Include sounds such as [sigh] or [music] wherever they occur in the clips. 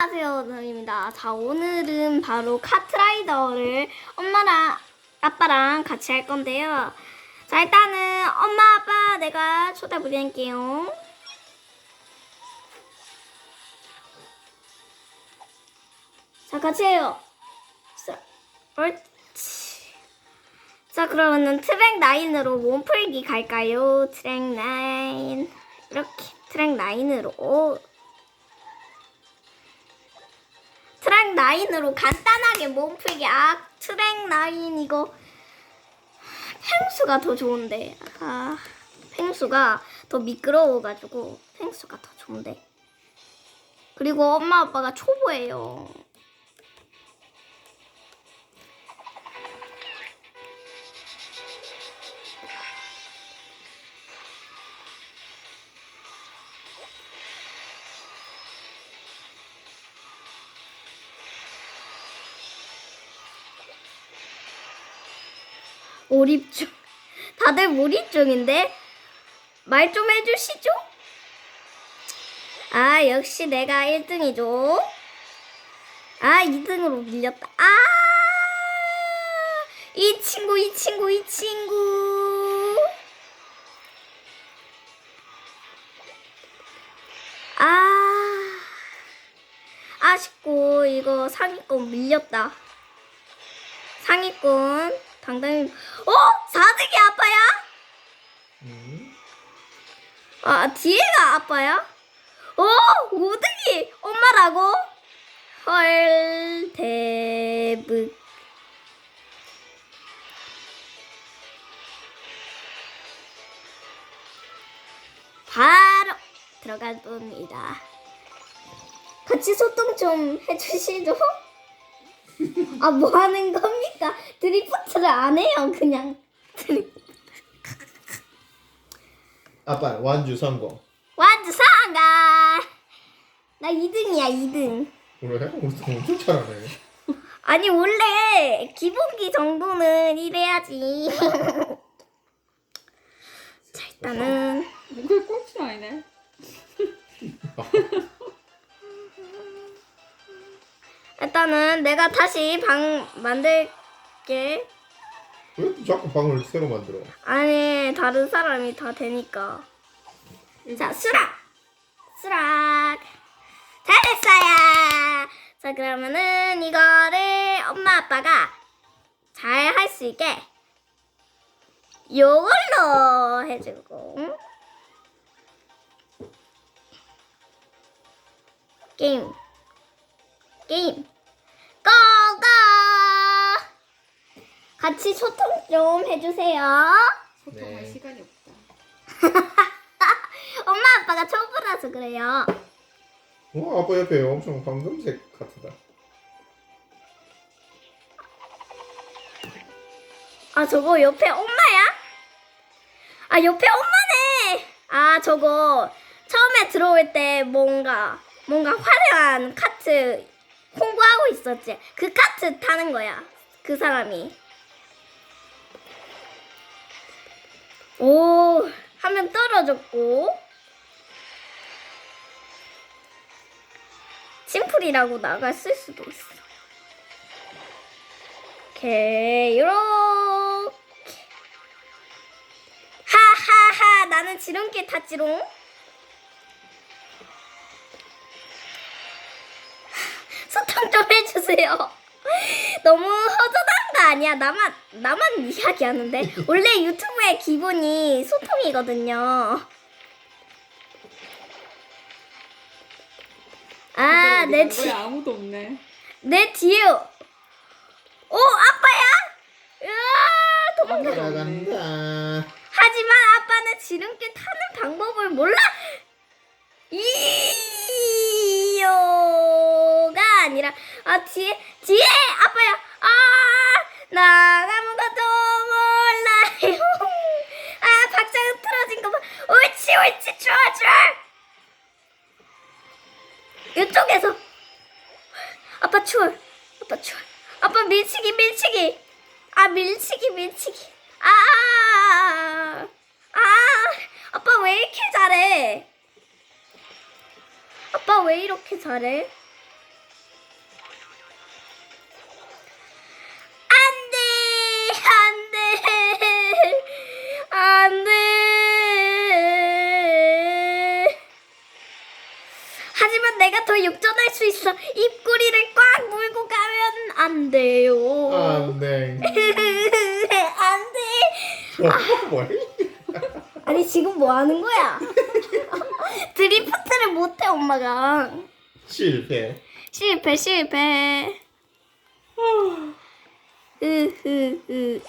안녕하세요, 노입니다. 자, 오늘은 바로 카트라이더를 엄마랑 아빠랑 같이 할 건데요. 자, 일단은 엄마, 아빠 내가 초대 부탁할게요. 자, 같이 해요. 자, 옳지. 자, 그러면은 트랙 9으로 몸풀기 갈까요? 트랙 9. 이렇게 트랙 9으로. 트랙 9으로 간단하게 몸풀기. 아, 트랙 9 이거 펭수가 더 좋은데. 아, 펭수가 더 미끄러워가지고 펭수가 더 좋은데. 그리고 엄마 아빠가 초보예요. 몰입 중. 다들 몰입 중인데 말 좀 해주시죠. 아 역시 내가 1등이죠. 아 2등으로 밀렸다. 아 이 친구 이 친구 이 친구. 아 아쉽고 이거 상위권 밀렸다. 상위권 당당히 어? 4등이 아빠야? 음. 아 뒤에가 아빠야? 어? 5등이 엄마라고? 헐 대박 바로 들어갈 겁니다 같이 소통 좀 해주시죠 아 뭐 하는 겁니까? 드리프트를 안 해요 그냥 드리... 아빠 완주 성공. 완주 상가 나 2등이야 2등 그래? 우리 엄청 잘하네. 아니 원래 기본기 정도는 이래야지 [laughs] 자 일단은 목을 꼴찌 아니네. 일단은 내가 다시 방 만들 게. 왜 자꾸 방을 새로 만들어? 아니 다른 사람이 다 되니까. 자 수락! 수락! 잘했어요! 자 그러면은 이거를 엄마 아빠가 잘 할 수 있게 요걸로 해주고. 응? 게임. 게임. 고고 같이 소통 좀 해주세요 소통할 네. 시간이 없다. [laughs] 엄마 아빠가 초보라서 그래요 어, 아빠 옆에 엄청 황금색 카트다. 아 저거 옆에 엄마야? 아 옆에 엄마네. 아 저거 처음에 들어올 때 뭔가 뭔가 화려한 카트 홍보하고 있었지. 그 카트 타는 거야. 그 사람이. 오, 한명 떨어졌고. 심플이라고 쓸 수도 있어. 오케이, 요렇게. 하하하, 나는 지름길 탔지롱. 소통 좀 해주세요. 너무 허전한 거 아니야? 나만, 나만 이야기하는데. 원래 유튜브 의 기본이 소통이거든요. 아, 내 뒤? 아무도 없네. 내 뒤에. 오, 아빠야? 으아, 도망가. 나간다. 하지만 아빠는 지름길 타는 방법을 몰라. 이요가 아니라 아 뒤에 뒤에 아빠야. 아, 나 아무것도 몰라요. 아, 박자가 틀어진 거 봐. 옳지, 옳지, 좋아, 좋아. 이쪽에서 아빠 추월, 아빠 추월, 아빠 밀치기, 밀치기. 아, 밀치기, 밀치기. 아, 아, 아, 아빠 왜 이렇게 잘해? 아빠 왜 이렇게 잘해? 있어. 입꼬리를 꽉 물고 가면 안 돼요. 안 돼. [laughs] 안 돼. 어, 뭐야? 아니 지금 뭐 하는 거야? [laughs] 드리프트를 못해 엄마가. 실패. 실패 실패. 으흐으으으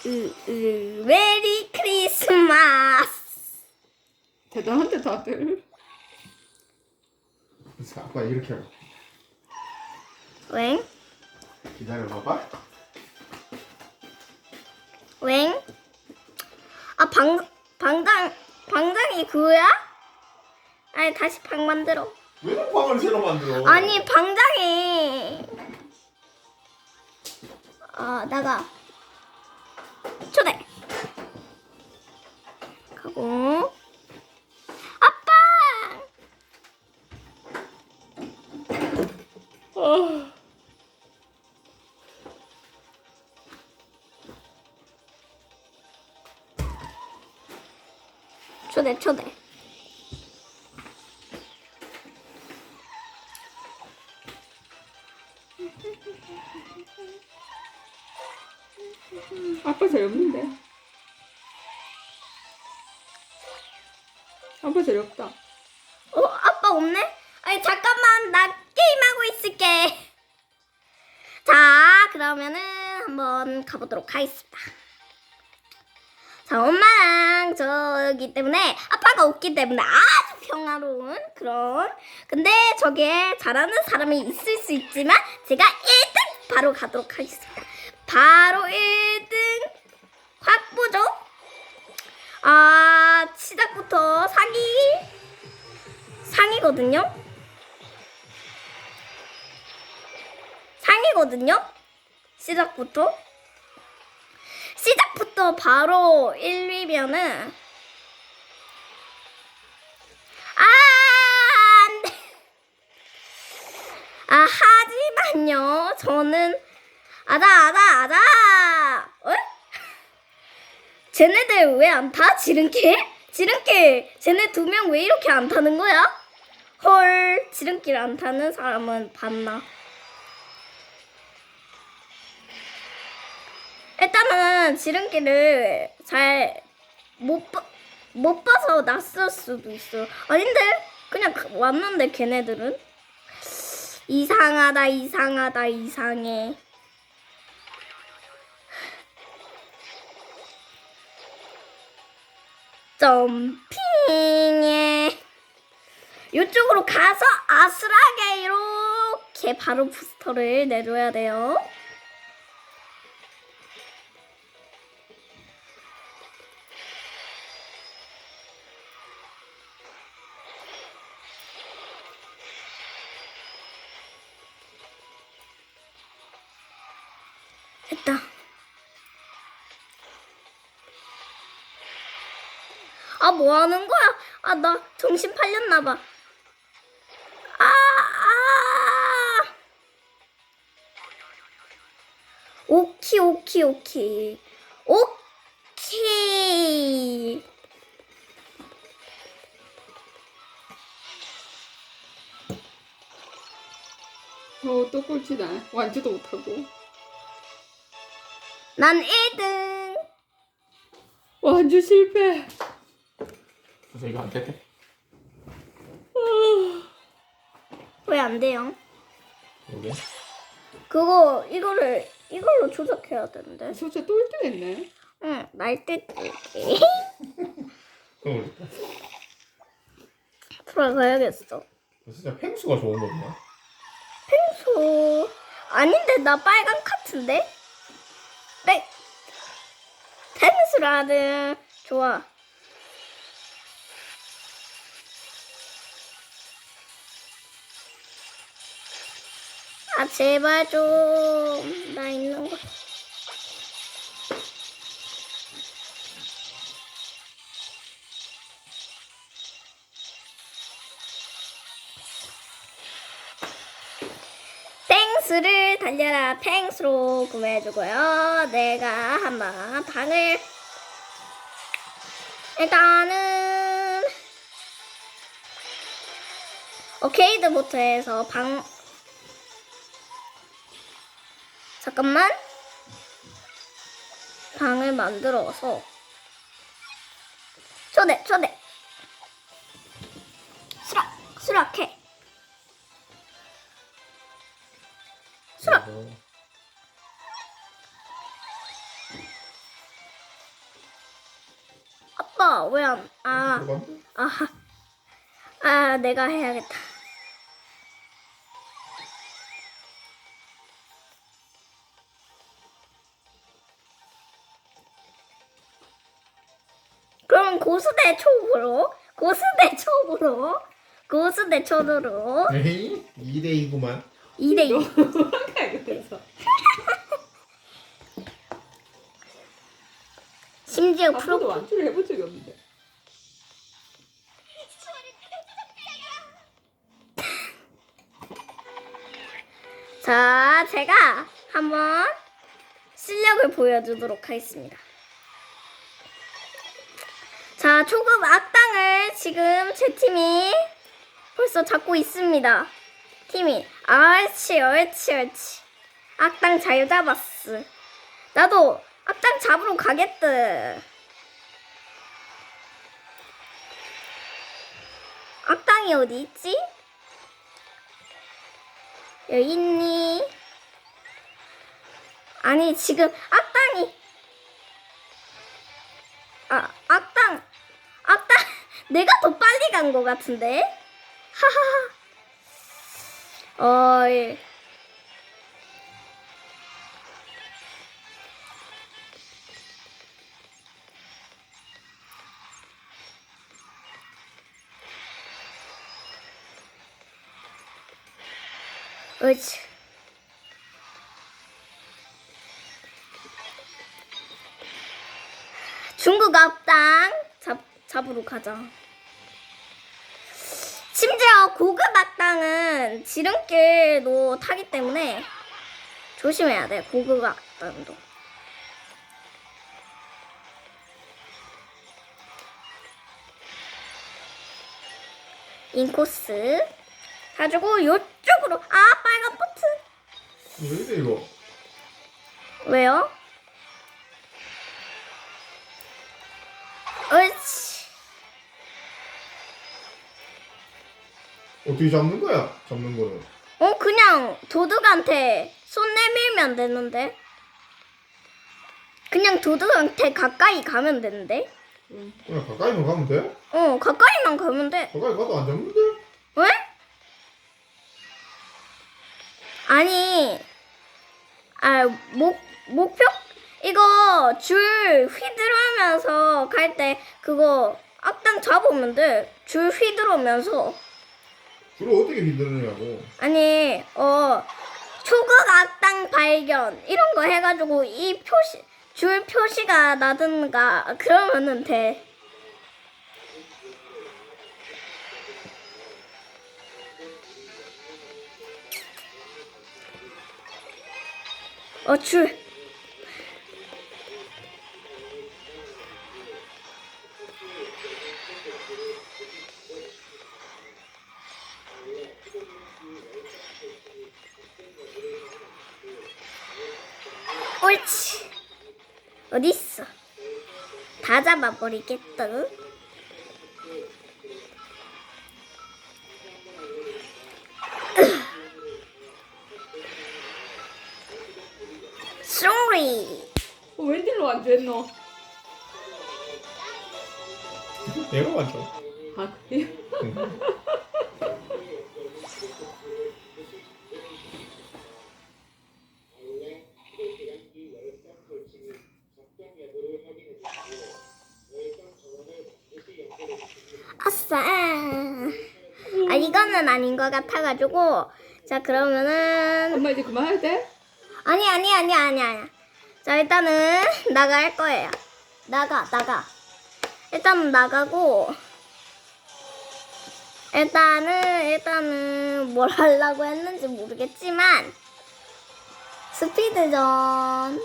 메리 크리스마스. 대단한데 다들. 그래서 아빠 이렇게 하고 웽 기다려 봐봐. 웽. 아 방 방장 방장이 그거야? 아니 다시 방 만들어. 왜 방을 새로 만들어? 아니 방장이 아 나가 초대 가고 아빠 아, 초대 초대 아빠 재없는데. 아빠 재없다. 어 아빠 없네? 아니 잠깐만 나 게임하고 있을게 자 그러면은 한번 가보도록 하겠습니다 자 엄마랑 저기 때문에 아빠가 없기 때문에 아주 평화로운 그런. 근데 저게 잘하는 사람이 있을 수 있지만 제가 1등 바로 가도록 하겠습니다. 바로 1등 확보죠? 아 시작부터 사기 상이거든요. 상이거든요. 시작부터? 시작부터 바로 1위면은 아, 안 돼. 아, 하지만요. 저는 아자 아자 아자. 어? 쟤네들 왜 안 타? 지름길? 지름길 쟤네 두 명 왜 이렇게 안 타는 거야? 헐 지름길 안 타는 사람은 봤나? 일단은 지름길을 잘못 봐서 낯설 수도 있어. 아닌데 그냥 그- 왔는데 걔네들은 이상하다 이상하다 이상해. 점핑해. 이쪽으로 가서 아슬하게 이렇게 바로 부스터를 내줘야 돼요. 됐다. 아, 뭐 하는 거야? 아, 나 정신 팔렸나 봐. 아, 아. 오키, 오키, 오키. 오키. 어, 또 꼴찌다. 완지도 못하고. 난 1등. 완주 실패. 그래서 이거 안 돼? 왜 안 돼요? 여기? 그거, 이거를, 이걸로 조작해야 되는데. 소자 또 1등 했네. 응, 날때 응. 돌아가야겠어. 진짜 펭수가 좋은 거구나. 소 아닌데 나 빨간 카트인데? 네. 테니스라는 좋아. 아 제발 좀 나 있는 거. 펭수를 달려라 펭수로 구매해주고요. 내가 한번 방을 일단은 오케이드 모터에서 방 잠깐만. 방을 만들어서 초대 초대. 수락 수락해. 수락. 아빠 왜 안? 아. 들어간대? 아, 아, 내가 해야겠다. 그럼 고수대 촉으로, 고수대 촉으로, 고수대 촉으로 에이 2대2구만 2대 2. 그래서 [laughs] 심지어 프로, 완주를 해본 적이 없는데. [laughs] 자, 제가 한번 실력을 보여주도록 하겠습니다. 자, 초급 악당을 지금 제 팀이 벌써 잡고 있습니다. 팀이. 옳지, 옳지, 옳지. 악당 잘 잡았어. 나도 악당 잡으러 가겠다. 악당이 어디 있지? 여기 있니? 아니 지금 악당이 아 악당 악당 [laughs] 내가 더 빨리 간 것 같은데 하하하 어이 옳지 중국 악당 잡, 잡으러 가자. 심지어 고급 악당은 지름길도 타기 때문에 조심해야 돼. 고급 악당도. 인코스 가지고 아 빨간 포트 왜 이래 이거 왜요? 옳지 어떻게 잡는 거야 잡는 거는 어 그냥 도둑한테 손 내밀면 되는데 그냥 도둑한테 가까이 가면 되는데 응. 그냥 가까이만 가면 돼? 어 가까이만 가면 돼 가까이 가도 안 잡는데? 왜? 아니 아 목 목표? 이거 줄 휘두르면서 갈 때 그거 악당 잡으면 돼 줄 휘두르면서. 주로 어떻게 휘두르냐고. 아니 어 초극 악당 발견 이런 거 해가지고 이 표시 줄 표시가 나든가 그러면은 돼. 어 줄. 옳지. 어디 있어? 다 잡아버리겠다. 쏘 완주했노? 내가 맞죠 아 그래? [laughs] 아싸. 아 이거는 아닌 것 같아가지고 자 그러면은 엄마 이제 그만해야 돼? 아니 아니 아니 아니 아니. 자 일단은 나갈 거예요. 나가 나가. 일단 나가고 일단은 일단은 뭘 하려고 했는지 모르겠지만 스피드전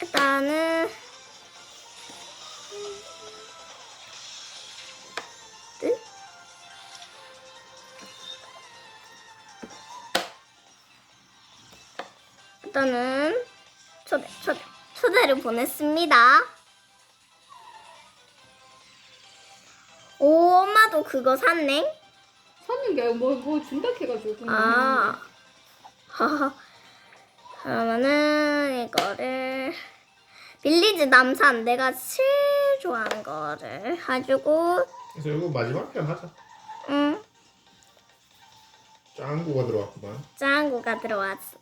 일단은 일단은 초대, 초대, 초대를 보냈습니다. 오, 엄마도 그거 샀네? 사는 게 뭐 뭐 준다 해가지고 그냥 아. 하하. [laughs] 그러면은 이거를 빌리지 남산 내가 제일 좋아하는 거를 가지고 그래서 이거 마지막 편 하자. 응 짱구가 들어왔구만. 짱구가 들어왔어.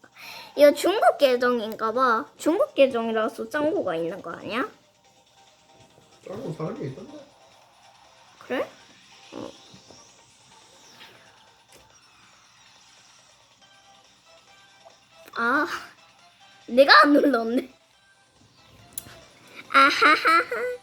이거 중국 계정인가 봐. 중국 계정이라서 짱구가 있는 거 아니야? 짱구 사는 게 있던데. 그래? 어. 아, 내가 안 눌렀네. 아하하하.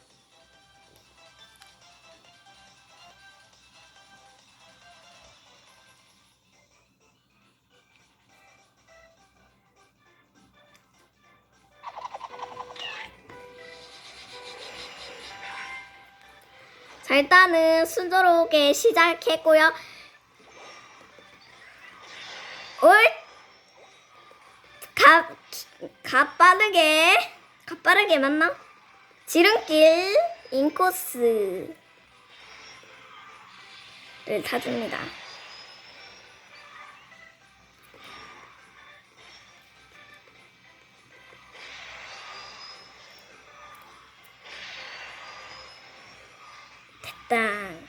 일단은 순조롭게 시작했고요. 올, 가, 가 빠르게, 가 빠르게 맞나? 지름길 인코스를 타줍니다. 됐다.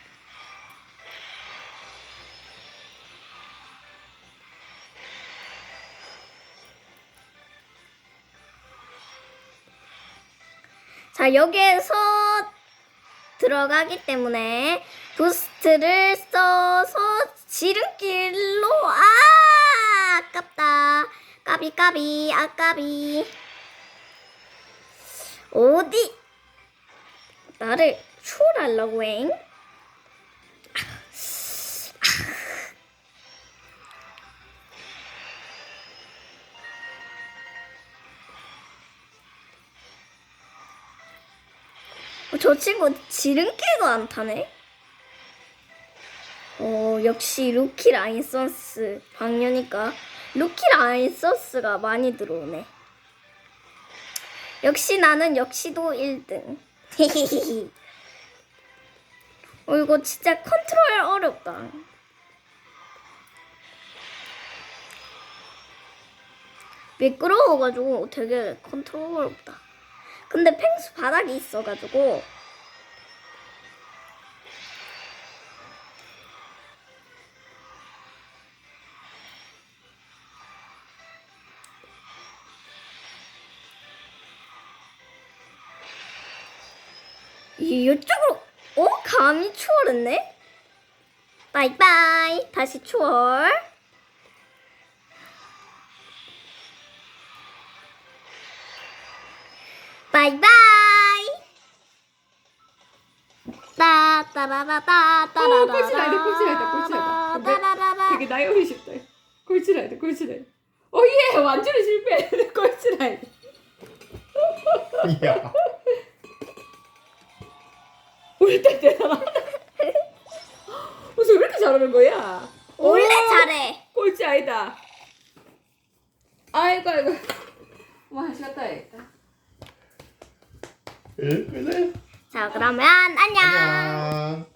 자, 여기에서 들어가기 때문에 부스트를 써서 지름길로. 아 아깝다. 까비 까비 아까비. 어디 나를 추월하려고 행 어, 저 친구 지름길도 안 타네. 어, 역시 루키 라인선스 방녀니까 루키 라인선스가 많이 들어오네. 역시 나는 역시도 1등. 어, 이거 진짜 컨트롤 어렵다. 미끄러워가지고 되게 컨트롤 어렵다. 근데 펭수 바닥이 있어가지고 이 이쪽으로. 어? 감히 추월했네? 바이바이. 다시 추월. 바이바이. 따따라라따 따라라 어, 꼴찌라이다, 꼴찌라이다, 꼴찌라이다. 근데 따라라라. 되게 나이 어리셨다 꼴찌라이다 꼴찌라이 어예! 완전히 실패. [laughs] 꼴찌라이 야. 우리 딸 대단하다 무슨 왜 이렇게 잘하는 거야? 원래 오, 잘해. 꼴찌 아니다. 아이고 아이고. 뭐 하시겠다 했다. 예, 그래. 자 그러면 안녕. 안녕.